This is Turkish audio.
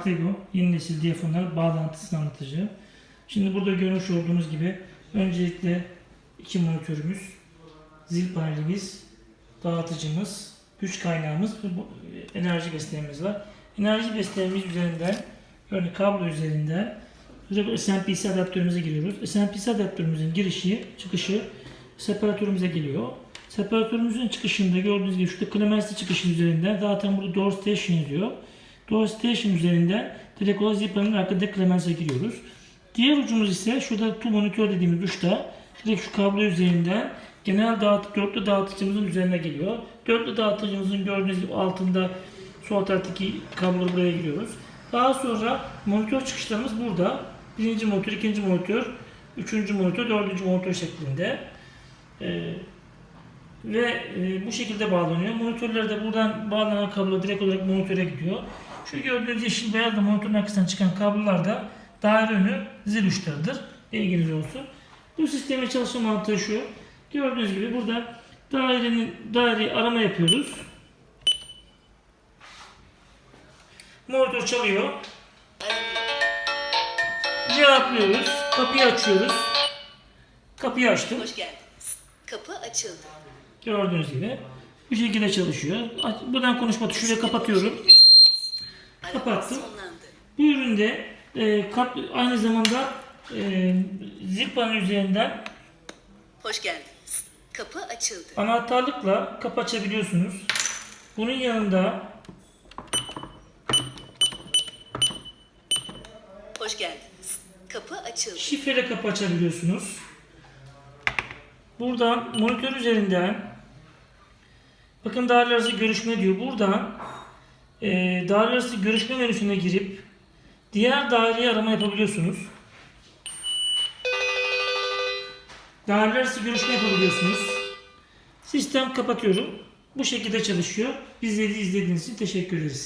Artego yeni nesil diyafonlar bağlantısını anlatacağım. Şimdi burada görmüş olduğunuz gibi öncelikle iki monitörümüz, zil panelimiz, dağıtıcımız, güç kaynağımız ve bu enerji beslememiz var. Enerji beslememiz üzerinden örneğin kablo üzerinden Burada SMPC adaptörümüze giriyoruz. SMPC adaptörümüzün girişi, çıkışı separatörümüze geliyor. Separatörümüzün çıkışında gördüğünüz gibi şurada Clemens'li çıkışın üzerinden zaten burada Door Station yazıyor. Door Station üzerinden direkt olarak Zippa'nın arkada Clemens'e giriyoruz. Diğer ucumuz ise şurada tu monitör dediğimiz uçta direkt şu kablo üzerinden genel dağıtı, dörtlü dağıtıcımızın üzerine geliyor. Dörtlü dağıtıcımızın gördüğünüz gibi altında sol taraftaki kabloları buraya giriyoruz. Daha sonra monitör çıkışlarımız burada. Birinci monitör, ikinci monitör, üçüncü monitör, dördüncü monitör şeklinde. Ee, ve e, bu şekilde bağlanıyor. Monitörler de buradan bağlanan kablo direkt olarak monitöre gidiyor. Şu gördüğünüz yeşil beyaz da monitörün arkasından çıkan kablolar da daire önü zil uçlarıdır. İlginiz olsun. Bu sistemin çalışma mantığı şu. Gördüğünüz gibi burada dairenin daireyi arama yapıyoruz. Monitör çalıyor. Cevaplıyoruz. Kapıyı açıyoruz. Kapıyı açtım. Hoş geldiniz. Kapı açıldı. Gördüğünüz gibi. Bu şekilde çalışıyor. Buradan konuşma tuşuyla kapatıyorum. Kapattım. Bu üründe e, kap, aynı zamanda e, zil panel üzerinden Hoş geldiniz. Kapı açıldı. anahtarlıkla kapı açabiliyorsunuz. Bunun yanında Hoş geldiniz. Kapı açıldı. şifreli kapı açabiliyorsunuz. Buradan monitör üzerinden bakın arası görüşme diyor. Buradan e, daireler arası görüşme menüsüne girip diğer daireyi arama yapabiliyorsunuz. Daireler arası görüşme yapabiliyorsunuz. Sistem kapatıyorum. Bu şekilde çalışıyor. Bizleri izlediğiniz için teşekkür ederiz.